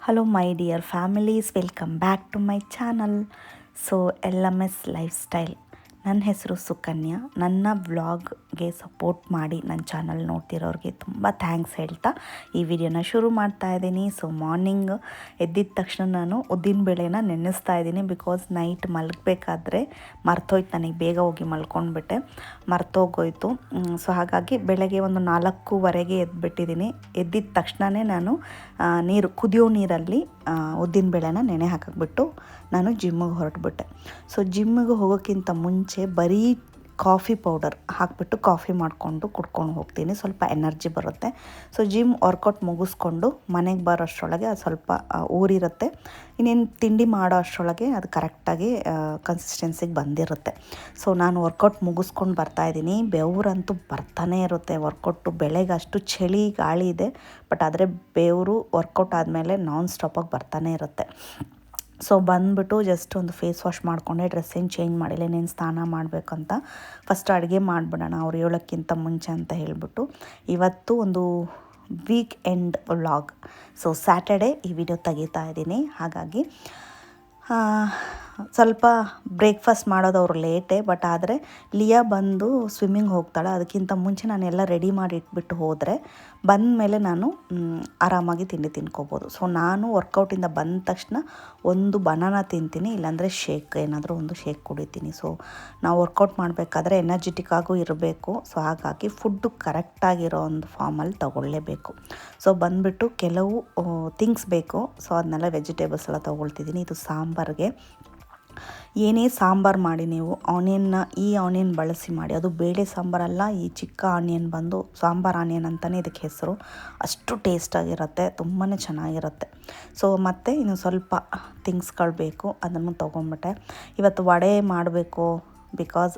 Hello my dear families welcome back to my channel so LMS lifestyle ನನ್ನ ಹೆಸರು ಸುಕನ್ಯಾ. ನನ್ನ ವ್ಲಾಗ್ಗೆ support ಮಾಡಿ ನನ್ನ ಚಾನಲ್ ನೋಡ್ತಿರೋರಿಗೆ ತುಂಬ ಥ್ಯಾಂಕ್ಸ್ ಹೇಳ್ತಾ ಈ ವಿಡಿಯೋನ ಶುರು ಮಾಡ್ತಾ ಇದ್ದೀನಿ. ಸೊ ಮಾರ್ನಿಂಗ್ ಎದ್ದಿದ ತಕ್ಷಣ ನಾನು ಉದ್ದಿನ ಬೇಳೆನ ನೆನೆಸ್ತಾ ಇದ್ದೀನಿ ಬಿಕಾಸ್ ನೈಟ್ ಮಲಗಬೇಕಾದ್ರೆ ಮರ್ತೋಯ್ತು ನನಗೆ, ಬೇಗ ಹೋಗಿ ಮಲ್ಕೊಂಡ್ಬಿಟ್ಟೆ. ಮರ್ತೋಗೋಯ್ತು. ಸೊ ಹಾಗಾಗಿ ಬೆಳಗ್ಗೆ ಒಂದು ನಾಲ್ಕೂವರೆಗೆ ಎದ್ಬಿಟ್ಟಿದ್ದೀನಿ. ಎದ್ದಿದ ತಕ್ಷಣವೇ ನಾನು ನೀರು, ಕುದಿಯೋ ನೀರಲ್ಲಿ ಉದ್ದಿನ ಬೇಳೆನ ನೆನೆ ಹಾಕಿಬಿಟ್ಟು ನಾನು ಜಿಮ್ಮಿಗೆ ಹೊರಟ್ಬಿಟ್ಟೆ. ಸೊ ಜಿಮ್ಮಿಗೆ ಹೋಗೋಕ್ಕಿಂತ ಮುಂಚೆ ಬರೀ ಕಾಫಿ ಪೌಡರ್ ಹಾಕಿಬಿಟ್ಟು ಕಾಫಿ ಮಾಡಿಕೊಂಡು ಕುಡ್ಕೊಂಡು ಹೋಗ್ತೀನಿ. ಸ್ವಲ್ಪ ಎನರ್ಜಿ ಬರುತ್ತೆ. ಸೊ ಜಿಮ್ ವರ್ಕೌಟ್ ಮುಗಿಸ್ಕೊಂಡು ಮನೆಗೆ ಬರೋ ಅಷ್ಟರೊಳಗೆ ಅದು ಸ್ವಲ್ಪ ಊರಿರುತ್ತೆ. ಇನ್ನೇನು ತಿಂಡಿ ಮಾಡೋ ಅಷ್ಟರೊಳಗೆ ಅದು ಕರೆಕ್ಟಾಗಿ ಕನ್ಸಿಸ್ಟೆನ್ಸಿಗೆ ಬಂದಿರುತ್ತೆ. ಸೊ ನಾನು ವರ್ಕೌಟ್ ಮುಗಿಸ್ಕೊಂಡು ಬರ್ತಾಯಿದ್ದೀನಿ ಬೆವರಂತೂ ಬರ್ತಾನೆ ಇರುತ್ತೆ ವರ್ಕೌಟು ಬೆಳೆಗೆ ಅಷ್ಟು ಚಳಿ, ಗಾಳಿ ಇದೆ. ಬಟ್ ಆದರೆ ಬೆವರು ವರ್ಕೌಟ್ ಆದಮೇಲೆ ನಾನ್ ಸ್ಟಾಪಾಗಿ ಬರ್ತಾನೆ ಇರುತ್ತೆ. ಸೊ ಬಂದ್ಬಿಟ್ಟು ಜಸ್ಟ್ ಒಂದು ಫೇಸ್ ವಾಶ್ ಮಾಡಿಕೊಂಡೆ ಡ್ರೆಸ್ ಚೇಂಜ್ ಮಾಡಿಲ್ಲ ಇನ್ನೇನು ಸ್ನಾನ ಮಾಡಬೇಕಂತ. ಫಸ್ಟ್ ಅಡುಗೆ ಮಾಡಿಬಿಡೋಣ ಅವ್ರು ಹೇಳೋಕ್ಕಿಂತ ಮುಂಚೆ ಅಂತ ಹೇಳಿಬಿಟ್ಟು. ಇವತ್ತು ಒಂದು weekend vlog so Saturday ಈ ವಿಡಿಯೋ ತೆಗಿತಾ ಇದ್ದೀನಿ. ಹಾಗಾಗಿ ಸ್ವಲ್ಪ ಬ್ರೇಕ್ಫಾಸ್ಟ್ ಮಾಡೋದು ಅವರು ಲೇಟೇ ಬಟ್ ಆದರೆ ಲಿಯಾ ಬಂದು ಸ್ವಿಮ್ಮಿಂಗ್ ಹೋಗ್ತಾಳೆ. ಅದಕ್ಕಿಂತ ಮುಂಚೆ ನಾನು ಎಲ್ಲ ರೆಡಿ ಮಾಡಿ ಇಟ್ಬಿಟ್ಟು ಹೋದರೆ ಬಂದ ಮೇಲೆ ನಾನು ಆರಾಮಾಗಿ ತಿಂಡಿ ತಿನ್ಕೋಬೋದು. ಸೊ ನಾನು ವರ್ಕೌಟಿಂದ ಬಂದ ತಕ್ಷಣ ಒಂದು ಬನಾನ ತಿಂತೀನಿ, ಇಲ್ಲಾಂದರೆ ಶೇಕ್ ಏನಾದರೂ ಒಂದು ಶೇಕ್ ಕುಡಿತೀನಿ. ಸೊ ನಾವು ವರ್ಕೌಟ್ ಮಾಡಬೇಕಾದ್ರೆ ಎನರ್ಜೆಟಿಕ್ ಆಗೂ ಇರಬೇಕು. ಸೊ ಹಾಗಾಗಿ ಫುಡ್ಡು ಕರೆಕ್ಟಾಗಿರೋ ಒಂದು ಫಾರ್ಮಲ್ಲಿ ತಗೊಳ್ಳೇಬೇಕು. ಸೊ ಬಂದುಬಿಟ್ಟು ಕೆಲವು ಥಿಂಗ್ಸ್ ಬೇಕು. ಸೊ ಅದನ್ನೆಲ್ಲ ವೆಜಿಟೇಬಲ್ಸ್ ಎಲ್ಲ ತೊಗೊಳ್ತಿದ್ದೀನಿ. ಇದು ಸಾಂಬಾರಿಗೆ. ಏನೇ ಸಾಂಬಾರು ಮಾಡಿ ನೀವು, ಆನಿಯನ್ನ ಈ ಆನಿಯನ್ ಬಳಸಿ ಮಾಡಿ. ಅದು ಬೇಳೆ ಸಾಂಬಾರಲ್ಲ ಈ ಚಿಕ್ಕ ಆನಿಯನ್ ಬಂದು ಸಾಂಬಾರು ಆನಿಯನ್ ಅಂತಲೇ ಇದಕ್ಕೆ ಹೆಸರು. ಅಷ್ಟು ಟೇಸ್ಟಾಗಿರುತ್ತೆ ತುಂಬಾ ಚೆನ್ನಾಗಿರುತ್ತೆ. ಸೊ ಮತ್ತು ಇನ್ನು ಸ್ವಲ್ಪ ಥಿಂಗ್ಸ್ಗಳು ಬೇಕು, ಅದನ್ನು ತೊಗೊಂಬಿಟ್ಟೆ. ಇವತ್ತು ವಡೆ ಮಾಡಬೇಕು ಬಿಕಾಸ್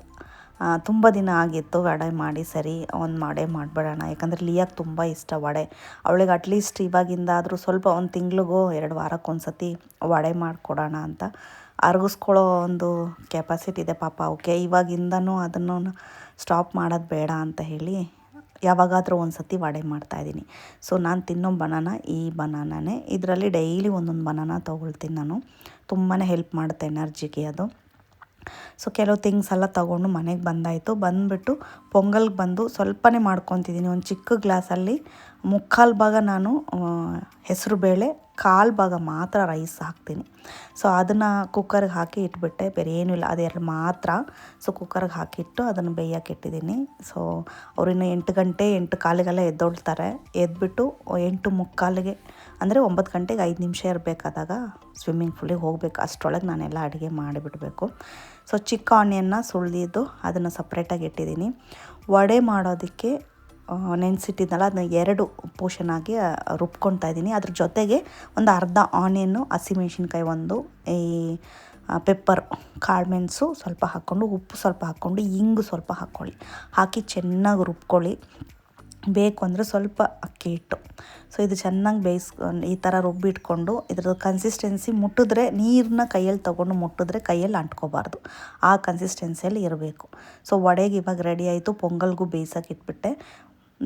ತುಂಬ ದಿನ ಆಗಿತ್ತು ವಡೆ ಮಾಡಿ ಸರಿ, ಒಂದು ವಡೆ ಮಾಡಿಬಿಡೋಣ. ಯಾಕಂದರೆ ಲಿಯಾಗೆ ತುಂಬ ಇಷ್ಟ ವಡೆ. ಅವಳಿಗೆ ಅಟ್ಲೀಸ್ಟ್ ಇವಾಗಿಂದಾದರೂ ಸ್ವಲ್ಪ ಒಂದು ತಿಂಗಳಿಗೋ, ಎರಡು ವಾರಕ್ಕೆ ಒಂದು ಸತಿ ವಡೆ ಮಾಡಿಕೊಡೋಣ ಅಂತ ಅರಗಿಸ್ಕೊಳ್ಳೋ ಒಂದು ಕೆಪಾಸಿಟಿ ಇದೆ ಪಾಪ. ಅವಕ್ಕೆ ಇವಾಗಿಂದನೂ ಅದನ್ನು ಸ್ಟಾಪ್ ಮಾಡೋದು ಬೇಡ ಅಂತ ಹೇಳಿ ಯಾವಾಗಾದರೂ ಒಂದು ಸತಿ ವಡೆ ಮಾಡ್ತಾಯಿದ್ದೀನಿ ಸೊ ನಾನು ತಿನ್ನೋ ಬನಾನ ಈ ಬನಾನನೇ ಇದರಲ್ಲಿ ಡೈಲಿ ಒಂದೊಂದು ಬನಾನ ತೊಗೊಳ್ತೀನಿ ನಾನು. ತುಂಬಾ ಹೆಲ್ಪ್ ಮಾಡುತ್ತೆ ಎನರ್ಜಿಗೆ ಅದು. ಸೊ ಕೆಲವು ಥಿಂಗ್ಸ್ ಎಲ್ಲ ತೊಗೊಂಡು ಮನೆಗೆ ಬಂದಾಯಿತು. ಬಂದುಬಿಟ್ಟು ಪೊಂಗಲ್ಗೆ ಬಂದು ಸ್ವಲ್ಪನೇ ಮಾಡ್ಕೊತಿದ್ದೀನಿ ಒಂದು ಚಿಕ್ಕ ಗ್ಲಾಸಲ್ಲಿ ಮುಕ್ಕಾಲು ಭಾಗ ನಾನು ಹೆಸರು ಬೇಳೆ, ಕಾಲು ಭಾಗ ಮಾತ್ರ ರೈಸ್ ಹಾಕ್ತೀನಿ. ಸೊ ಅದನ್ನು ಕುಕ್ಕರ್ಗೆ ಹಾಕಿ ಇಟ್ಬಿಟ್ಟೆ. ಬೇರೆ ಏನೂ ಇಲ್ಲ. ಅದೆರಡು ಮಾತ್ರ. ಸೊ ಕುಕ್ಕರ್ಗೆ ಹಾಕಿಟ್ಟು ಅದನ್ನು ಬೇಯಕ್ಕೆ ಇಟ್ಟಿದ್ದೀನಿ ಸೊ ಅವ್ರಿನ್ನ ಎಂಟು ಗಂಟೆ, ಎಂಟು ಕಾಲಿಗೆಲ್ಲ ಎದ್ದೊಳ್ತಾರೆ. ಎದ್ಬಿಟ್ಟು ಎಂಟು ಮುಕ್ಕಾಲಿಗೆ ಅಂದರೆ ಒಂಬತ್ತು ಗಂಟೆಗೆ ಐದು ನಿಮಿಷ ಇರಬೇಕಾದಾಗ ಸ್ವಿಮ್ಮಿಂಗ್ ಫೂಲಿಗೆ ಹೋಗಬೇಕು. ಅಷ್ಟರೊಳಗೆ ನಾನೆಲ್ಲ ಅಡುಗೆ ಮಾಡಿಬಿಡಬೇಕು. ಸೊ ಚಿಕ್ಕ ಆನಿಯನ್ನ ಸುಳಿದು ಅದನ್ನು ಸಪ್ರೇಟಾಗಿ ಇಟ್ಟಿದ್ದೀನಿ. ವಡೆ ಮಾಡೋದಕ್ಕೆ ನೆನೆಸಿಟ್ಟಿದ್ನಲ್ಲ, ಅದನ್ನ ಎರಡು ಪೋರ್ಷನ್ ಆಗಿ ರುಬ್ಕೊತಾ ಇದ್ದೀನಿ. ಅದ್ರ ಜೊತೆಗೆ ಒಂದು ಅರ್ಧ ಆನಿಯನ್ನು ಹಸಿಮೆಣ್ಸಿನ್ಕಾಯಿ ಒಂದು, ಈ ಪೆಪ್ಪರ್ ಕಾಳುಮೆಣಸು ಸ್ವಲ್ಪ ಹಾಕ್ಕೊಂಡು, ಉಪ್ಪು ಸ್ವಲ್ಪ ಹಾಕ್ಕೊಂಡು, ಇಂಗು ಸ್ವಲ್ಪ ಹಾಕ್ಕೊಳ್ಳಿ. ಹಾಕಿ ಚೆನ್ನಾಗಿ ರುಬ್ಕೊಳ್ಳಿ. ಬೇಕು ಅಂದರೆ ಸ್ವಲ್ಪ ಅಕ್ಕಿ ಹಿಟ್ಟು. ಸೊ ಇದು ಚೆನ್ನಾಗಿ ಬೇಯಿಸ್ಕೊಂಡು ಈ ಥರ ರುಬ್ಬಿಟ್ಕೊಂಡು ಇದ್ರದ್ದು ಕನ್ಸಿಸ್ಟೆನ್ಸಿ ಮುಟ್ಟಿದ್ರೆ ನೀರನ್ನ ಕೈಯಲ್ಲಿ ತೊಗೊಂಡು ಮುಟ್ಟಿದ್ರೆ ಕೈಯಲ್ಲಿ ಅಂಟ್ಕೋಬಾರ್ದು. ಆ ಕನ್ಸಿಸ್ಟೆನ್ಸಿಯಲ್ಲಿ ಇರಬೇಕು. ಸೊ ವಡೆಗೆ ಇವಾಗ ರೆಡಿ ಆಯಿತು, ಪೊಂಗಲ್ಗೂ ಬೇಯಿಸೋಕೆ ಇಟ್ಬಿಟ್ಟೆ.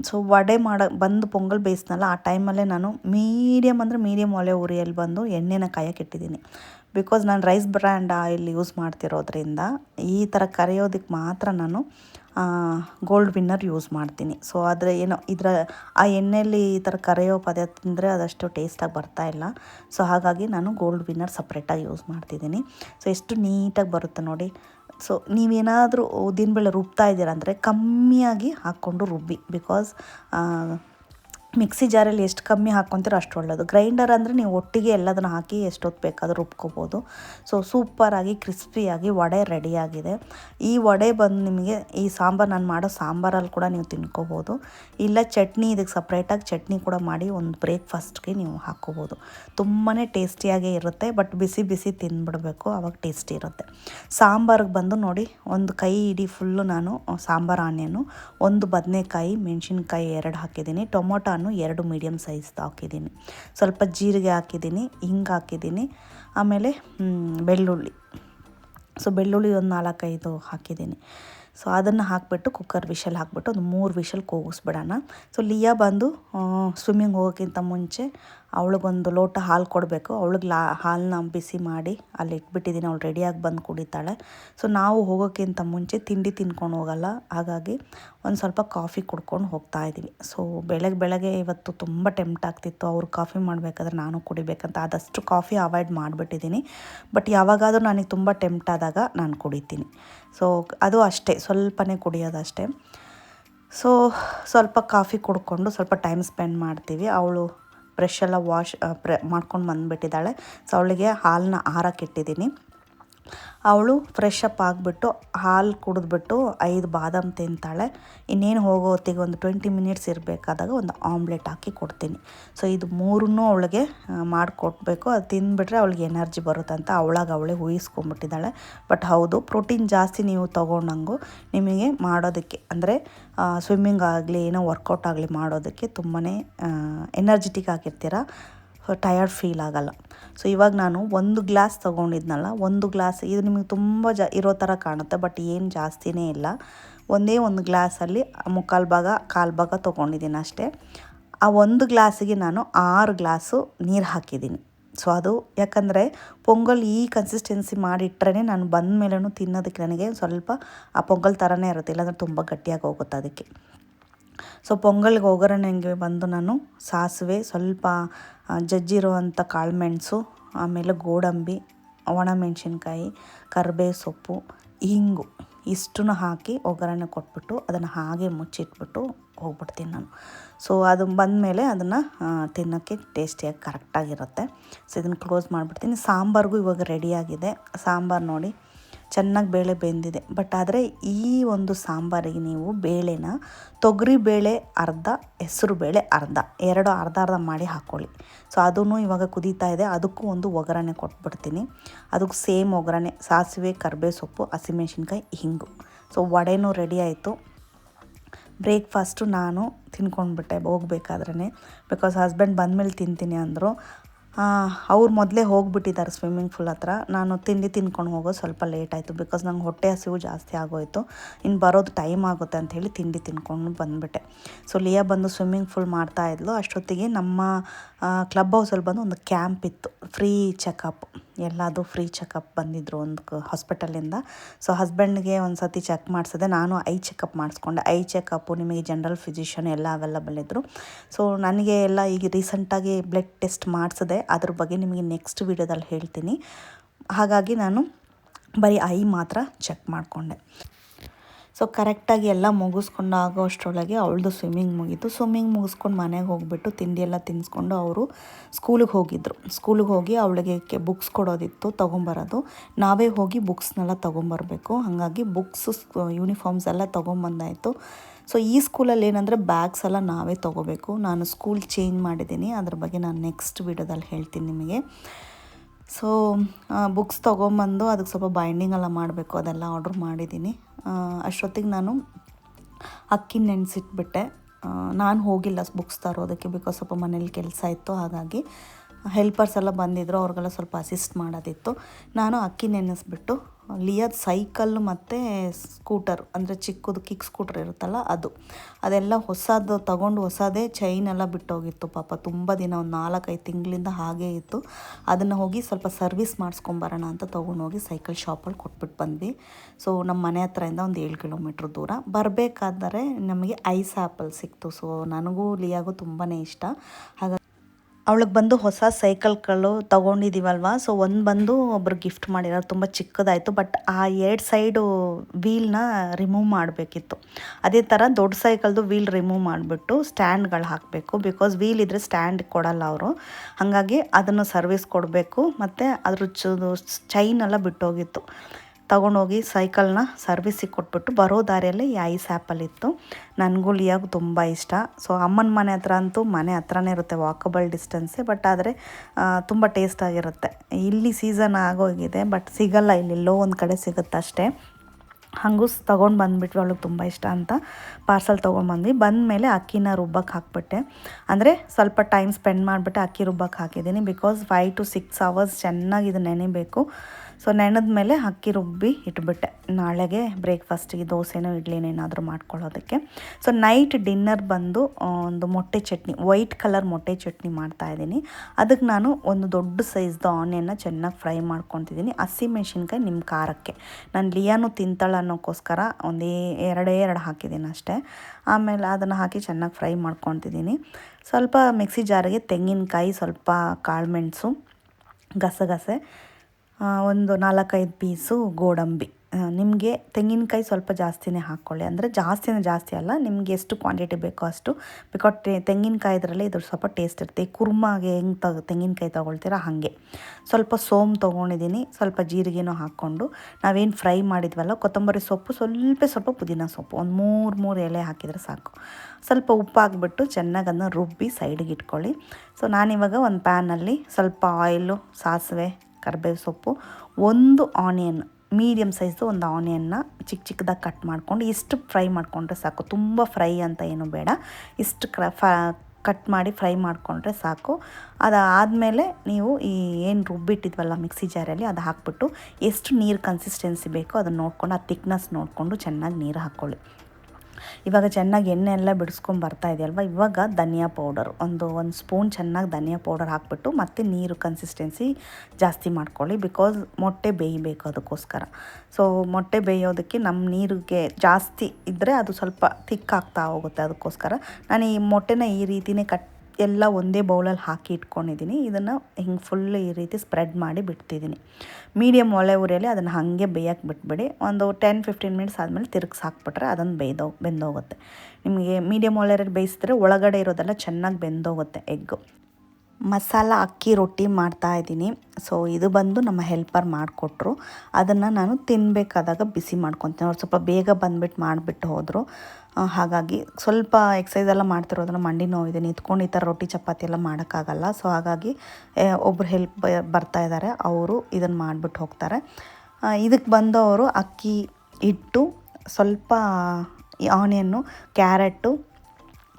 ಸೊ ವಡೆ ಮಾಡ, ಬಂದು ಪೊಂಗಲ್ ಬೇಯಿಸ್ನಲ್ಲ, ಆ ಟೈಮಲ್ಲೇ ನಾನು ಮೀಡಿಯಮ್ ಅಂದರೆ ಮೀಡಿಯಮ್ ಒಲೆ ಉರಿಯಲ್ಲಿ ಬಂದು ಎಣ್ಣೆನ ಕಾಯಕ್ಕೆ ಇಟ್ಟಿದ್ದೀನಿ. ಬಿಕಾಸ್ ನಾನು ರೈಸ್ ಬ್ರ್ಯಾಂಡ್ ಆಯಿಲ್ ಯೂಸ್ ಮಾಡ್ತಿರೋದ್ರಿಂದ ಈ ಥರ ಕರೆಯೋದಕ್ಕೆ ಮಾತ್ರ ನಾನು ಗೋಲ್ಡ್ ವಿನ್ನರ್ ಯೂಸ್ ಮಾಡ್ತೀನಿ. ಸೊ ಆದರೆ ಏನೋ ಇದರ, ಆ ಎಣ್ಣೆಯಲ್ಲಿ ಈ ಥರ ಕರೆಯೋ ಪದಾರ್ಥ ತಿಂದರೆ ಅದಷ್ಟು ಟೇಸ್ಟಾಗಿ ಬರ್ತಾ ಇಲ್ಲ. ಸೊ ಹಾಗಾಗಿ ನಾನು ಗೋಲ್ಡ್ ವಿನ್ನರ್ ಸಪ್ರೇಟಾಗಿ ಯೂಸ್ ಮಾಡ್ತಿದ್ದೀನಿ. ಸೊ ಎಷ್ಟು ನೀಟಾಗಿ ಬರುತ್ತೆ ನೋಡಿ. ಸೊ ನೀವೇನಾದರೂ ಉದ್ದಿನಬೇಳೆ ರುಬ್ತಾ ಇದ್ದೀರಾ ಅಂದರೆ ಕಮ್ಮಿಯಾಗಿ ಹಾಕ್ಕೊಂಡು ರುಬ್ಬಿ. ಬಿಕಾಸ್ ಮಿಕ್ಸಿ ಜಾರಲ್ಲಿ ಎಷ್ಟು ಕಮ್ಮಿ ಹಾಕ್ಕೊತೀರೋ ಅಷ್ಟು ಒಳ್ಳೆಯದು ಗ್ರೈಂಡರ್ ಅಂದರೆ ನೀವು ಒಟ್ಟಿಗೆ ಎಲ್ಲದನ್ನು ಹಾಕಿ ಎಷ್ಟೊತ್ತು ಬೇಕಾದರೂ ರುಬ್ಕೋಬೋದು. ಸೊ ಸೂಪರಾಗಿ ಕ್ರಿಸ್ಪಿಯಾಗಿ ವಡೆ ರೆಡಿಯಾಗಿದೆ ಈ ವಡೆ ಬಂದು ನಿಮಗೆ, ಈ ಸಾಂಬಾರು ನಾನು ಮಾಡೋ ಸಾಂಬಾರಲ್ಲಿ ಕೂಡ ನೀವು ತಿನ್ಕೋಬೋದು. ಇಲ್ಲ, ಚಟ್ನಿ ಇದಕ್ಕೆ ಸಪ್ರೇಟಾಗಿ ಚಟ್ನಿ ಕೂಡ ಮಾಡಿ ಒಂದು ಬ್ರೇಕ್ಫಾಸ್ಟ್ಗೆ ನೀವು ಹಾಕ್ಕೋಬೋದು. ತುಂಬಾ ಟೇಸ್ಟಿಯಾಗೇ ಇರುತ್ತೆ ಬಟ್ ಬಿಸಿ ಬಿಸಿ ತಿಂದ್ಬಿಡಬೇಕು ಆವಾಗ ಟೇಸ್ಟಿ ಇರುತ್ತೆ. ಸಾಂಬಾರಿಗೆ ಬಂದು ನೋಡಿ, ಒಂದು ಕೈ ಇಡೀ ಫುಲ್ಲು ನಾನು ಸಾಂಬಾರು ಆನೆನು ಒಂದು ಬದನೆಕಾಯಿ, ಮೆಣಸಿನ್ಕಾಯಿ ಎರಡು ಹಾಕಿದ್ದೀನಿ. ಟೊಮೊಟೊ ಎರಡು ಮೀಡಿಯಮ್ ಸೈಜ್ದು ಹಾಕಿದ್ದೀನಿ. ಸ್ವಲ್ಪ ಜೀರಿಗೆ ಹಾಕಿದ್ದೀನಿ, ಹಿಂಗೆ ಹಾಕಿದ್ದೀನಿ. ಆಮೇಲೆ ಬೆಳ್ಳುಳ್ಳಿ. ಸೊ ಬೆಳ್ಳುಳ್ಳಿ ಒಂದು ನಾಲ್ಕೈದು ಹಾಕಿದ್ದೀನಿ. ಸೊ ಅದನ್ನು ಹಾಕಿಬಿಟ್ಟು ಕುಕ್ಕರ್ ವಿಷಲ್ ಹಾಕ್ಬಿಟ್ಟು ಒಂದು ಮೂರು ವಿಷಲ್ ಕೂಗಿಸ್ಬಿಡೋಣ. ಸೊ ಲಿಯಾ ಬಂದು ಸ್ವಿಮ್ಮಿಂಗ್ ಹೋಗೋಕ್ಕಿಂತ ಮುಂಚೆ ಅವಳಿಗೊಂದು ಲೋಟ ಹಾಲು ಕೊಡಬೇಕು. ಅವಳಿಗೆ ಲಾ, ಹಾಲನ್ನ ಬಿಸಿ ಮಾಡಿ ಅಲ್ಲಿ ಇಟ್ಬಿಟ್ಟಿದ್ದೀನಿ. ಅವಳು ರೆಡಿಯಾಗಿ ಬಂದು ಕುಡಿತಾಳೆ. ಸೊ ನಾವು ಹೋಗೋಕ್ಕಿಂತ ಮುಂಚೆ ತಿಂಡಿ ತಿನ್ಕೊಂಡು ಹೋಗಲ್ಲ. ಹಾಗಾಗಿ ಒಂದು ಸ್ವಲ್ಪ ಕಾಫಿ ಕುಡ್ಕೊಂಡು ಹೋಗ್ತಾ ಇದ್ದೀವಿ ಸೊ ಬೆಳಗ್ಗೆ ಬೆಳಗ್ಗೆ ಇವತ್ತು ತುಂಬ ಟೆಂಪ್ಟ್ ಆಗ್ತಿತ್ತು. ಅವ್ರು ಕಾಫಿ ಮಾಡಬೇಕಾದ್ರೆ ನಾನು ಕುಡಿಬೇಕಂತ. ಆದಷ್ಟು ಕಾಫಿ ಅವಾಯ್ಡ್ ಮಾಡಿಬಿಟ್ಟಿದ್ದೀನಿ. ಬಟ್ ಯಾವಾಗಾದರೂ ನನಗೆ ತುಂಬ ಟೆಂಪ್ಟ್ ಆದಾಗ ನಾನು ಕುಡಿತೀನಿ. ಸೊ ಅದು ಅಷ್ಟೇ. ಸ್ವಲ್ಪನೇ ಕುಡಿಯೋದಷ್ಟೇ ಸೊ ಸ್ವಲ್ಪ ಕಾಫಿ ಕುಡ್ಕೊಂಡು ಸ್ವಲ್ಪ ಟೈಮ್ ಸ್ಪೆಂಡ್ ಮಾಡ್ತೀವಿ. ಅವಳು ಬ್ರಷ್ ಎಲ್ಲ ವಾಶ್ ಪ್ರೆ ಮಾಡ್ಕೊಂಡು ಬಂದುಬಿಟ್ಟಿದ್ದಾಳೆ. ಸೊ ಅವಳಿಗೆ ಹಾಲನ್ನ ಆರಕ್ಕಿಟ್ಟಿದ್ದೀನಿ ಅವಳು ಫ್ರೆಶ್ ಅಪ್ ಆಗಿಬಿಟ್ಟು ಹಾಲು ಕುಡಿದ್ಬಿಟ್ಟು ಐದು ಬಾದಾಮ್ ತಿಂತಾಳೆ. ಇನ್ನೇನು ಹೋಗೋ ಹೊತ್ತಿಗೆ ಒಂದು ಟ್ವೆಂಟಿ ಮಿನಿಟ್ಸ್ ಇರಬೇಕಾದಾಗ ಒಂದು ಆಮ್ಲೆಟ್ ಹಾಕಿ ಕೊಡ್ತೀನಿ. ಸೊ ಇದು ಮೂರನ್ನೂ ಅವಳಿಗೆ ಮಾಡಿಕೊಡ್ಬೇಕು ಅದು ತಿಂದುಬಿಟ್ರೆ ಅವಳಿಗೆ ಎನರ್ಜಿ ಬರುತ್ತೆ ಅಂತ ಅವಳಾಗ ಅವಳೇ ಊಹಿಸ್ಕೊಂಬಿಟ್ಟಿದ್ದಾಳೆ ಬಟ್ ಹೌದು ಪ್ರೋಟೀನ್ ಜಾಸ್ತಿ ನೀವು ತೊಗೊಂಡಂಗು ನಿಮಗೆ ಮಾಡೋದಕ್ಕೆ, ಅಂದರೆ ಸ್ವಿಮ್ಮಿಂಗ್ ಆಗಲಿ ಏನೋ ವರ್ಕೌಟ್ ಆಗಲಿ ಮಾಡೋದಕ್ಕೆ ತುಂಬಾ ಎನರ್ಜೆಟಿಕ್ ಆಗಿರ್ತೀರ. ಟಯರ್ಡ್ ಫೀಲ್ ಆಗಲ್ಲ. ಸೊ ಇವಾಗ ನಾನು ಒಂದು ಗ್ಲಾಸ್ ತೊಗೊಂಡಿದ್ನಲ್ಲ, ಒಂದು ಗ್ಲಾಸ್ ಇದು ನಿಮಗೆ ತುಂಬ ಜ, ಇರೋ ಥರ ಕಾಣುತ್ತೆ ಬಟ್ ಏನು ಜಾಸ್ತಿನೇ ಇಲ್ಲ. ಒಂದೇ ಒಂದು ಗ್ಲಾಸಲ್ಲಿ ಮುಕ್ಕಾಲು ಭಾಗ, ಕಾಲು ಭಾಗ ತೊಗೊಂಡಿದ್ದೀನಿ ಅಷ್ಟೇ. ಆ ಒಂದು ಗ್ಲಾಸಿಗೆ ನಾನು ಆರು ಗ್ಲಾಸು ನೀರು ಹಾಕಿದ್ದೀನಿ. ಸೊ ಅದು ಯಾಕಂದರೆ ಪೊಂಗಲ್ ಈ ಕನ್ಸಿಸ್ಟೆನ್ಸಿ ಮಾಡಿಟ್ರೇ ನಾನು ಬಂದ ಮೇಲೂ ತಿನ್ನೋದಕ್ಕೆ ನನಗೆ ಸ್ವಲ್ಪ ಆ ಪೊಂಗಲ್ ಥರನೇ ಇರುತ್ತೆ, ಇಲ್ಲಾಂದರೆ ತುಂಬ ಗಟ್ಟಿಯಾಗಿ ಹೋಗುತ್ತೆ ಅದಕ್ಕೆ. ಸೊ ಪೊಂಗಲ್ಗೆ ಒಗ್ಗರಣೆಗೆ ಬಂದು ನಾನು ಸಾಸಿವೆ ಸ್ವಲ್ಪ ಜಜ್ಜಿರುವಂಥ ಕಾಳುಮೆಣಸು ಆಮೇಲೆ ಗೋಡಂಬಿ ಒಣಮೆಣಸಿನ್ಕಾಯಿ ಕರಿಬೇವು ಸೊಪ್ಪು ಹಿಂಗು ಇಷ್ಟನ್ನು ಹಾಕಿ ಒಗ್ಗರಣೆ ಕೊಟ್ಬಿಟ್ಟು ಅದನ್ನು ಹಾಗೆ ಮುಚ್ಚಿಟ್ಬಿಟ್ಟು ಹೋಗ್ಬಿಡ್ತೀನಿ ನಾನು ಸೊ ಅದು ಬಂದಮೇಲೆ ಅದನ್ನು ತಿನ್ನೋಕ್ಕೆ ಟೇಸ್ಟಿಯಾಗಿ ಕರೆಕ್ಟಾಗಿರುತ್ತೆ ಸೊ ಇದನ್ನು ಕ್ಲೋಸ್ ಮಾಡಿಬಿಡ್ತೀನಿ ಸಾಂಬಾರಿಗೂ ಇವಾಗ ರೆಡಿಯಾಗಿದೆ ಸಾಂಬಾರು ನೋಡಿ ಚೆನ್ನಾಗಿ ಬೇಳೆ ಬೆಂದಿದೆ. ಬಟ್ ಆದರೆ ಈ ಒಂದು ಸಾಂಬಾರಿಗೆ ನೀವು ಬೇಳೆನ ತೊಗರಿ ಬೇಳೆ, ಅರ್ಧ, ಹೆಸರು ಬೇಳೆ, ಅರ್ಧ, ಎರಡು ಅರ್ಧ ಅರ್ಧ ಮಾಡಿ ಹಾಕ್ಕೊಳ್ಳಿ ಸೊ ಅದೂ ಇವಾಗ ಕುದೀತಾ ಇದೆ. ಅದಕ್ಕೂ ಒಂದು ಒಗ್ಗರಣೆ ಕೊಟ್ಬಿಡ್ತೀನಿ. ಅದಕ್ಕೆ ಸೇಮ್ ಒಗ್ಗರಣೆ, ಸಾಸಿವೆ ಕರಿಬೇವು ಸೊಪ್ಪು, ಹಸಿಮೆಣ್ಸಿನ್ಕಾಯಿ, ಹಿಂಗು. ಸೊ ವಡೆನೂ ರೆಡಿ ಆಯಿತು. ಬ್ರೇಕ್ಫಾಸ್ಟು ನಾನು ತಿನ್ಕೊಂಡ್ಬಿಟ್ಟೆ ಹೋಗ್ಬೇಕಾದ್ರೆ ಬಿಕಾಸ್ ಹಸ್ಬೆಂಡ್ ಬಂದಮೇಲೆ ತಿಂತೀನಿ ಅಂದರು. ಅವ್ರು ಮೊದಲೇ ಹೋಗ್ಬಿಟ್ಟಿದ್ದಾರೆ ಸ್ವಿಮ್ಮಿಂಗ್ ಫುಲ್ ಹತ್ರ. ನಾನು ತಿಂಡಿ ತಿನ್ಕೊಂಡು ಹೋಗೋದು ಸ್ವಲ್ಪ ಲೇಟ್ ಆಯಿತು ಬಿಕಾಸ್ ನಂಗೆ ಹೊಟ್ಟೆ ಹಸಿವು ಜಾಸ್ತಿ ಆಗೋಯಿತು. ಇನ್ನು ಬರೋದು ಟೈಮ್ ಆಗುತ್ತೆ ಅಂತ ಹೇಳಿ ತಿಂಡಿ ತಿನ್ಕೊಂಡು ಬಂದುಬಿಟ್ಟೆ. ಸೊ ಲಿಯಾ ಬಂದು ಸ್ವಿಮ್ಮಿಂಗ್ ಫೂಲ್ ಮಾಡ್ತಾಯಿದ್ಲು ಅಷ್ಟೊತ್ತಿಗೆ ನಮ್ಮ ಕ್ಲಬ್ ಹೌಸಲ್ಲಿ ಬಂದು ಒಂದು ಕ್ಯಾಂಪ್ ಇತ್ತು. ಫ್ರೀ ಚೆಕಪ್ ಎಲ್ಲದು ಫ್ರೀ ಚೆಕಪ್ ಬಂದಿದ್ದರು ಒಂದು ಹಾಸ್ಪಿಟಲಿಂದ ಸೊ ಹಸ್ಬೆಂಡ್ಗೆ ಒಂದು ಸತಿ ಚೆಕ್ ಮಾಡಿಸಿದೆ ನಾನು ಐ ಚೆಕಪ್ ಮಾಡಿಸ್ಕೊಂಡೆ. ಐ ಚೆಕಪ್ಪು ನಿಮಗೆ ಜನರಲ್ ಫಿಸಿಷಿಯನ್ ಎಲ್ಲ ಅವೈಲಬಲ್ ಇದ್ದರು ಸೊ ನನಗೆ ಎಲ್ಲ ಈಗ ರೀಸೆಂಟಾಗಿ ಬ್ಲಡ್ ಟೆಸ್ಟ್ ಮಾಡಿಸಿದೆ ಅದ್ರ ಬಗ್ಗೆ ನಿಮಗೆ ನೆಕ್ಸ್ಟ್ ವೀಡಿಯೋದಲ್ಲಿ ಹೇಳ್ತೀನಿ. ಹಾಗಾಗಿ ನಾನು ಬರೀ ಐ ಮಾತ್ರ ಚೆಕ್ ಮಾಡಿಕೊಂಡೆ. ಸೊ ಕರೆಕ್ಟಾಗಿ ಎಲ್ಲ ಮುಗಿಸ್ಕೊಂಡು ಆಗೋ ಅಷ್ಟರೊಳಗೆ ಅವಳದು ಸ್ವಿಮ್ಮಿಂಗ್ ಮುಗೀತು. ಸ್ವಿಮ್ಮಿಂಗ್ ಮುಗಿಸ್ಕೊಂಡು ಮನೆಗೆ ಹೋಗಿಬಿಟ್ಟು ತಿಂಡಿ ಎಲ್ಲ ತಿನ್ನಿಸ್ಕೊಂಡು ಅವರು ಸ್ಕೂಲಿಗೆ ಹೋಗಿದ್ದರು ಸ್ಕೂಲಿಗೆ ಹೋಗಿ ಅವಳಿಗೆ ಬುಕ್ಸ್ ಕೊಡೋದಿತ್ತು, ತೊಗೊಂಬರೋದು. ನಾವೇ ಹೋಗಿ ಬುಕ್ಸ್ನೆಲ್ಲ ತೊಗೊಂಬರ್ಬೇಕು. ಹಾಗಾಗಿ ಬುಕ್ಸ್ ಯೂನಿಫಾರ್ಮ್ಸ್ ಎಲ್ಲ ತೊಗೊಂಬಂದಾಯಿತು. ಸೊ ಈ ಸ್ಕೂಲಲ್ಲಿ ಏನಂದರೆ ಬ್ಯಾಗ್ಸ್ ಎಲ್ಲ ನಾವೇ ತೊಗೋಬೇಕು. ನಾನು ಸ್ಕೂಲ್ ಚೇಂಜ್ ಮಾಡಿದ್ದೀನಿ. ಅದ್ರ ಬಗ್ಗೆ ನಾನು ನೆಕ್ಸ್ಟ್ ವಿಡಿಯೋದಲ್ಲಿ ಹೇಳ್ತೀನಿ ನಿಮಗೆ. ಸೊ ಬುಕ್ಸ್ ತೊಗೊಂಬಂದು ಅದಕ್ಕೆ ಸ್ವಲ್ಪ ಬೈಂಡಿಂಗ್ ಎಲ್ಲ ಮಾಡಬೇಕು, ಅದೆಲ್ಲ ಆರ್ಡ್ರ್ ಮಾಡಿದ್ದೀನಿ. ಅಷ್ಟೊತ್ತಿಗೆ ನಾನು ಅಕ್ಕಿ ನೆನೆಸಿಟ್ಬಿಟ್ಟೆ. ನಾನು ಹೋಗಿಲ್ಲ ಬುಕ್ಸ್ ತರೋದಕ್ಕೆ ಬಿಕಾಸ್ ಸ್ವಲ್ಪ ಮನೇಲಿ ಕೆಲಸ ಇತ್ತು, ಹಾಗಾಗಿ ಹೆಲ್ಪರ್ಸ್ ಎಲ್ಲ ಬಂದಿದ್ದರು ಅವ್ರಿಗೆಲ್ಲ ಸ್ವಲ್ಪ ಅಸಿಸ್ಟ್ ಮಾಡೋದಿತ್ತು. ನಾನು ಅಕ್ಕಿ ನೆನೆಸ್ಬಿಟ್ಟು ಲಿಯದ್ ಸೈಕಲ್ ಮತ್ತು ಸ್ಕೂಟರ್, ಅಂದರೆ ಚಿಕ್ಕದು ಕಿಕ್ ಸ್ಕೂಟರ್ ಇರುತ್ತಲ್ಲ ಅದು. ಅದೆಲ್ಲ ಹೊಸದು ತಗೊಂಡು ಹೊಸದೇ ಚೈನ್ ಎಲ್ಲ ಬಿಟ್ಟೋಗಿತ್ತು ಪಾಪ. ತುಂಬ ದಿನ, ಒಂದು ನಾಲ್ಕೈದು ತಿಂಗಳಿಂದ ಹಾಗೇ ಇತ್ತು. ಅದನ್ನು ಹೋಗಿ ಸ್ವಲ್ಪ ಸರ್ವಿಸ್ ಮಾಡಿಸ್ಕೊಂಬರೋಣ ಅಂತ ತೊಗೊಂಡೋಗಿ ಸೈಕಲ್ ಶಾಪಲ್ಲಿ ಕೊಟ್ಬಿಟ್ಟು ಬಂದ್ವಿ. ಸೊ ನಮ್ಮ ಮನೆ ಹತ್ರದಿಂದ ಒಂದು ಏಳು ಕಿಲೋಮೀಟ್ರ್ ದೂರ. ಬರಬೇಕಾದರೆ ನಮಗೆ ಐಸ್ ಆ್ಯಪಲ್ ಸಿಕ್ತು. ಸೊ ನನಗೂ ಲಿಯಾಗೂ ತುಂಬಾ ಇಷ್ಟ. ಹಾಗಾಗಿ ಅವಳಿಗೆ ಬಂದು ಹೊಸ ಸೈಕಲ್ಗಳು ತೊಗೊಂಡಿದ್ದೀವಲ್ವ ಸೊ ಒಂದು ಬಂದು ಒಬ್ರು ಗಿಫ್ಟ್ ಮಾಡಿರೋರು. ತುಂಬ ಚಿಕ್ಕದಾಯಿತು ಬಟ್ ಆ ಎರಡು ಸೈಡು ವೀಲ್ನ ರಿಮೂವ್ ಮಾಡಬೇಕಿತ್ತು. ಅದೇ ಥರ ದೊಡ್ಡ ಸೈಕಲ್ದು ವೀಲ್ ರಿಮೂವ್ ಮಾಡಿಬಿಟ್ಟು ಸ್ಟ್ಯಾಂಡ್ಗಳು ಹಾಕಬೇಕು. ಬಿಕಾಸ್ ವೀಲ್ ಇದ್ದರೆ ಸ್ಟ್ಯಾಂಡ್ ಕೊಡಲ್ಲ ಅವರು. ಹಾಗಾಗಿ ಅದನ್ನು ಸರ್ವಿಸ್ ಕೊಡಬೇಕು. ಮತ್ತು ಅದ್ರ ಚೈನ್ ಎಲ್ಲ ಬಿಟ್ಟೋಗಿತ್ತು. ತಗೊಂಡೋಗಿ ಸೈಕಲ್ನ ಸರ್ವಿಸಿಗೆ ಕೊಟ್ಬಿಟ್ಟು ಬರೋ ದಾರಿಯಲ್ಲಿ ಈ ಐಸ್ ಆ್ಯಪಲ್ ಇತ್ತು ನನಗೂ ಲಿಯಾಗೂ ತುಂಬ ಇಷ್ಟ. ಸೊ, ಅಮ್ಮನ ಮನೆ ಹತ್ರ ಅಂತೂ ಮನೆ ಹತ್ರನೇ ಇರುತ್ತೆ ವಾಕಬಲ್ ಡಿಸ್ಟೆನ್ಸೇ ಬಟ್ ಆದರೆ ತುಂಬ ಟೇಸ್ಟಾಗಿರುತ್ತೆ ಇಲ್ಲಿ ಸೀಸನ್ ಆಗೋಗಿದೆ ಬಟ್ ಸಿಗಲ್ಲ ಇಲ್ಲೆಲ್ಲೋ ಒಂದು ಕಡೆ ಸಿಗುತ್ತೆ ಅಷ್ಟೇ. ಹಂಗೂ ತೊಗೊಂಡು ಬಂದುಬಿಟ್ವಿ, ಅವಳಿಗೆ ತುಂಬ ಇಷ್ಟ ಅಂತ ಪಾರ್ಸಲ್ ತೊಗೊಂಡ್ಬಂದ್ವಿ ಬಂದಮೇಲೆ ಅಕ್ಕಿನ ರುಬ್ಬಕ್ಕೆ ಹಾಕ್ಬಿಟ್ಟೆ. ಅಂದರೆ, ಸ್ವಲ್ಪ ಟೈಮ್ ಸ್ಪೆಂಡ್ ಮಾಡಿಬಿಟ್ಟು ಅಕ್ಕಿ ರುಬ್ಬಕ್ಕೆ ಹಾಕಿದ್ದೀನಿ because five to six hours ಚೆನ್ನಾಗಿ ಇದು ನೆನೆಬೇಕು. ಸೊ ನೆನೆದ ಮೇಲೆ ಅಕ್ಕಿ ರುಬ್ಬಿ ಇಟ್ಬಿಟ್ಟೆ. ನಾಳೆಗೆ ಬ್ರೇಕ್ಫಾಸ್ಟಿಗೆ ದೋಸೆನೋ ಇಡ್ಲಿನೋ ಏನಾದರೂ ಮಾಡ್ಕೊಳ್ಳೋದಕ್ಕೆ. ಸೊ ನೈಟ್ ಡಿನ್ನರ್ ಬಂದು ಒಂದು ಮೊಟ್ಟೆ ಚಟ್ನಿ, ವೈಟ್ ಕಲರ್ ಮೊಟ್ಟೆ ಚಟ್ನಿ ಮಾಡ್ತಾ ಇದ್ದೀನಿ. ಅದಕ್ಕೆ ನಾನು ಒಂದು ದೊಡ್ಡ ಸೈಜ್ದು ಆನಿಯನ್ನ ಚೆನ್ನಾಗಿ ಫ್ರೈ ಮಾಡ್ಕೊತಿದ್ದೀನಿ. ಹಸಿಮೆಣ್ಸಿನ್ಕಾಯಿ ನಿಮ್ಮ ಖಾರಕ್ಕೆ. ನಾನು ಲಿಯಾನು ತಿಂತಾಳೆ ಅನ್ನೋಕ್ಕೋಸ್ಕರ ಒಂದೇ, ಎರಡೇ, ಎರಡು ಹಾಕಿದ್ದೀನಿ ಅಷ್ಟೇ. ಆಮೇಲೆ ಅದನ್ನು ಹಾಕಿ ಚೆನ್ನಾಗಿ ಫ್ರೈ ಮಾಡ್ಕೊತಿದ್ದೀನಿ. ಸ್ವಲ್ಪ ಮಿಕ್ಸಿ ಜಾರಿಗೆ ತೆಂಗಿನಕಾಯಿ, ಸ್ವಲ್ಪ ಕಾಳುಮೆಣಸು ಗಸಗಸೆ ಒಂದು ನಾಲ್ಕೈದು ಪೀಸು ಗೋಡಂಬಿ. ನಿಮಗೆ ತೆಂಗಿನಕಾಯಿ ಸ್ವಲ್ಪ ಜಾಸ್ತಿನೇ ಹಾಕ್ಕೊಳ್ಳಿ. ಅಂದರೆ ಜಾಸ್ತಿನೇ ಜಾಸ್ತಿ ಅಲ್ಲ, ನಿಮಗೆ ಎಷ್ಟು ಕ್ವಾಂಟಿಟಿ ಬೇಕೋ ಅಷ್ಟು. ಬಿಕಾಸ್ ತೆಂಗಿನಕಾಯಿ ಇದರಲ್ಲಿ ಇದ್ರ ಸ್ವಲ್ಪ ಟೇಸ್ಟ್ ಇರುತ್ತೆ. ಕುರ್ಮಾಗೆ ಹೆಂಗೆ ತಗ ತೆಂಗಿನಕಾಯಿ ತೊಗೊಳ್ತೀರಾ ಹಾಗೆ. ಸ್ವಲ್ಪ ಸೋಮ್ ತೊಗೊಂಡಿದ್ದೀನಿ, ಸ್ವಲ್ಪ ಜೀರಿಗೆನೂ ಹಾಕ್ಕೊಂಡು. ನಾವೇನು ಫ್ರೈ ಮಾಡಿದ್ವಲ್ಲ, ಕೊತ್ತಂಬರಿ ಸೊಪ್ಪು, ಸ್ವಲ್ಪ ಸ್ವಲ್ಪ ಪುದೀನ ಸೊಪ್ಪು. ಒಂದು ಮೂರು ಮೂರು ಎಲೆ ಹಾಕಿದರೆ ಸಾಕು. ಸ್ವಲ್ಪ ಉಪ್ಪು ಹಾಕ್ಬಿಟ್ಟು ಚೆನ್ನಾಗಿ ಅದನ್ನ ರುಬ್ಬಿ ಸೈಡಿಗೆ ಇಟ್ಕೊಳ್ಳಿ. ಸೊ ನಾನಿವಾಗ ಒಂದು ಪ್ಯಾನಲ್ಲಿ ಸ್ವಲ್ಪ ಆಯಿಲು ಸಾಸಿವೆ ಕರಿಬೇವು ಸೊಪ್ಪು, ಒಂದು ಆನಿಯನ್ ಮೀಡಿಯಮ್ ಸೈಜ್ದು ಒಂದು ಆನಿಯನ್ನ ಚಿಕ್ಕ ಚಿಕ್ಕದಾಗಿ ಕಟ್ ಮಾಡ್ಕೊಂಡು ಇಷ್ಟು ಫ್ರೈ ಮಾಡಿಕೊಂಡ್ರೆ ಸಾಕು. ತುಂಬ ಫ್ರೈ ಅಂತ ಏನು ಬೇಡ. ಇಷ್ಟು ಕ್ರ, ಫ, ಕಟ್ ಮಾಡಿ ಫ್ರೈ ಮಾಡಿಕೊಂಡ್ರೆ ಸಾಕು. ಅದಾದಮೇಲೆ ನೀವು ಈ ಏನು ರುಬ್ಬಿಟ್ಟಿದ್ವಲ್ಲ ಮಿಕ್ಸಿ ಜಾರಲ್ಲಿ ಅದು ಹಾಕ್ಬಿಟ್ಟು ಎಷ್ಟು ನೀರು ಕನ್ಸಿಸ್ಟೆನ್ಸಿ ಬೇಕೋ ಅದನ್ನು ನೋಡ್ಕೊಂಡು, ಆ ತಿಕ್ನೆಸ್ ನೋಡಿಕೊಂಡು ಚೆನ್ನಾಗಿ ನೀರು ಹಾಕ್ಕೊಳ್ಳಿ ಇವಾಗ ಚೆನ್ನಾಗಿ ಎಣ್ಣೆ ಎಲ್ಲ ಬಿಡಿಸ್ಕೊಂಡು ಬರ್ತಾ ಇದೆಯಲ್ವ? ಇವಾಗ ಧನಿಯಾ ಪೌಡರ್ ಒಂದು ಒಂದು ಸ್ಪೂನ್ ಚೆನ್ನಾಗಿ ಧನಿಯಾ ಪೌಡರ್ ಹಾಕ್ಬಿಟ್ಟು ಮತ್ತೆ ನೀರು ಕನ್ಸಿಸ್ಟೆನ್ಸಿ ಜಾಸ್ತಿ ಮಾಡ್ಕೊಳ್ಳಿ ಬಿಕಾಸ್ ಮೊಟ್ಟೆ ಬೇಯಬೇಕು ಅದಕ್ಕೋಸ್ಕರ. ಸೊ ಮೊಟ್ಟೆ ಬೇಯೋದಕ್ಕೆ ನಮ್ಮ ನೀರಿಗೆ ಜಾಸ್ತಿ ಇದ್ದರೆ ಅದು ಸ್ವಲ್ಪ ಥಿಕ್ ಆಗ್ತಾ ಹೋಗುತ್ತೆ ಅದಕ್ಕೋಸ್ಕರ. ನಾನು ಈ ಮೊಟ್ಟೆನ ಈ ರೀತಿನೇ ಕಟ್ ಎಲ್ಲ ಒಂದೇ ಬೌಲಲ್ಲಿ ಹಾಕಿ ಇಟ್ಕೊಂಡಿದ್ದೀನಿ. ಇದನ್ನು ಹಿಂಗೆ ಫುಲ್ ಈ ರೀತಿ ಸ್ಪ್ರೆಡ್ ಮಾಡಿ ಬಿಡ್ತಿದ್ದೀನಿ. ಮೀಡಿಯಮ್ ಒಲೆ ಉರಿಯಲ್ಲಿ ಅದನ್ನು ಹಾಗೆ ಬೇಯಕ್ಕೆ ಬಿಟ್ಬಿಡಿ. ಒಂದು ಟೆನ್ ಫಿಫ್ಟೀನ್ ಮಿನಿಟ್ಸ್ ಆದಮೇಲೆ ತಿರುಗಿಸಿ ಹಾಕ್ಬಿಟ್ರೆ ಅದನ್ನು ಬೇಯ್ದೋ ಬೆಂದೋಗುತ್ತೆ. ನಿಮಗೆ ಮೀಡಿಯಮ್ ಒಲೆಯಲ್ಲಿ ಬೇಯಿಸಿದ್ರೆ ಒಳಗಡೆ ಇರೋದೆಲ್ಲ ಚೆನ್ನಾಗಿ ಬೆಂದೋಗುತ್ತೆ ಎಗ್ಗು ಮಸಾಲ ಅಕ್ಕಿ ರೊಟ್ಟಿ ಮಾಡ್ತಾ ಇದ್ದೀನಿ. ಸೊ ಇದು ಬಂದು ನಮ್ಮ ಹೆಲ್ಪರ್ ಮಾಡಿಕೊಟ್ರು. ಅದನ್ನು ನಾನು ತಿನ್ನಬೇಕಾದಾಗ ಬಿಸಿ ಮಾಡ್ಕೊತೀನಿ. ಅವ್ರು ಸ್ವಲ್ಪ ಬೇಗ ಬಂದುಬಿಟ್ಟು ಮಾಡಿಬಿಟ್ಟು ಹೋದರು. ಹಾಗಾಗಿ ಸ್ವಲ್ಪ ಎಕ್ಸಸೈಸ್ ಎಲ್ಲ ಮಾಡ್ತಿರೋದನ್ನ ಮಂಡಿ ನೋವಿದೆ. ನಿಂತ್ಕೊಂಡು ಈ ಥರ ರೊಟ್ಟಿ, ಚಪಾತಿ ಎಲ್ಲ ಮಾಡೋಕ್ಕಾಗಲ್ಲ. ಸೊ ಹಾಗಾಗಿ ಒಬ್ಬರು ಹೆಲ್ಪ್ ಬರ್ತಾ ಇದ್ದಾರೆ ಅವರು ಇದನ್ನು ಮಾಡಿಬಿಟ್ಟು ಹೋಗ್ತಾರೆ. ಇದಕ್ಕೆ ಬಂದವರು ಅಕ್ಕಿ ಹಿಟ್ಟು ಸ್ವಲ್ಪ ಆನಿಯನ್ನು ಕ್ಯಾರೆಟು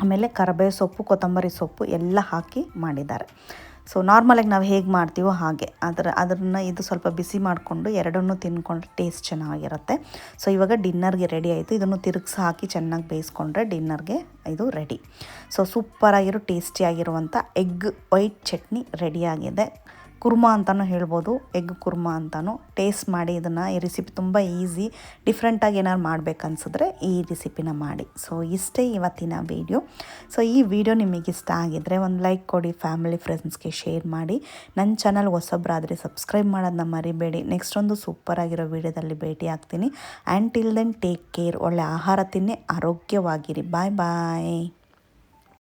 ಆಮೇಲೆ ಕರಬೇವು ಸೊಪ್ಪು, ಕೊತ್ತಂಬರಿ ಸೊಪ್ಪು ಎಲ್ಲ ಹಾಕಿ ಮಾಡಿದ್ದಾರೆ. ಸೊ ನಾರ್ಮಲಾಗಿ ನಾವು ಹೇಗೆ ಮಾಡ್ತೀವೋ ಹಾಗೆ. ಅದರ, ಅದನ್ನು ಇದು ಸ್ವಲ್ಪ ಬಿಸಿ ಮಾಡಿಕೊಂಡು ಎರಡನ್ನೂ ತಿನ್ಕೊಂಡ್ರೆ ಟೇಸ್ಟ್ ಚೆನ್ನಾಗಿರುತ್ತೆ. ಸೊ ಇವಾಗ ಡಿನ್ನರ್ಗೆ ರೆಡಿ ಆಯಿತು. ಇದನ್ನು ತಿರುಗಿಸಿ ಹಾಕಿ ಚೆನ್ನಾಗಿ ಬೇಯಿಸ್ಕೊಂಡ್ರೆ ಡಿನ್ನರ್ಗೆ ಇದು ರೆಡಿ ಸೊ ಸೂಪರಾಗಿರೋ ಟೇಸ್ಟಿಯಾಗಿರುವಂಥ ಎಗ್ ವೈಟ್ ಚಟ್ನಿ ರೆಡಿಯಾಗಿದೆ ಕುರ್ಮಾ ಅಂತಲೂ ಹೇಳ್ಬೋದು, ಎಗ್ ಕುರ್ಮಾ ಅಂತಲೂ ಟೇಸ್ಟ್ ಮಾಡಿ ಇದನ್ನು, ಈ ರೆಸಿಪಿ ತುಂಬ ಈಸಿ ಡಿಫ್ರೆಂಟಾಗಿ ಏನಾದ್ರು ಮಾಡಬೇಕನ್ಸಿದ್ರೆ ಈ ರೆಸಿಪಿನ ಮಾಡಿ. ಸೊ ಇಷ್ಟೇ ಇವತ್ತಿನ ವೀಡಿಯೋ ಸೊ ಈ ವಿಡಿಯೋ ನಿಮಗೆ ಇಷ್ಟ ಆಗಿದ್ದರೆ ಒಂದು ಲೈಕ್ ಕೊಡಿ ಫ್ಯಾಮಿಲಿ ಫ್ರೆಂಡ್ಸ್ಗೆ ಶೇರ್ ಮಾಡಿ. ನನ್ನ ಚಾನಲ್ ಹೊಸಬ್ರಾದರೆ ಸಬ್ಸ್ಕ್ರೈಬ್ ಮಾಡೋದನ್ನ ಮರಿಬೇಡಿ. ನೆಕ್ಸ್ಟ್ ಒಂದು ಸೂಪರ್ ಆಗಿರೋ ವೀಡಿಯೋದಲ್ಲಿ ಭೇಟಿ ಆಗ್ತೀನಿ. And till then take care ಒಳ್ಳೆ ಆಹಾರ ತಿನ್ನಿ, ಆರೋಗ್ಯವಾಗಿರಿ. ಬಾಯ್ ಬಾಯ್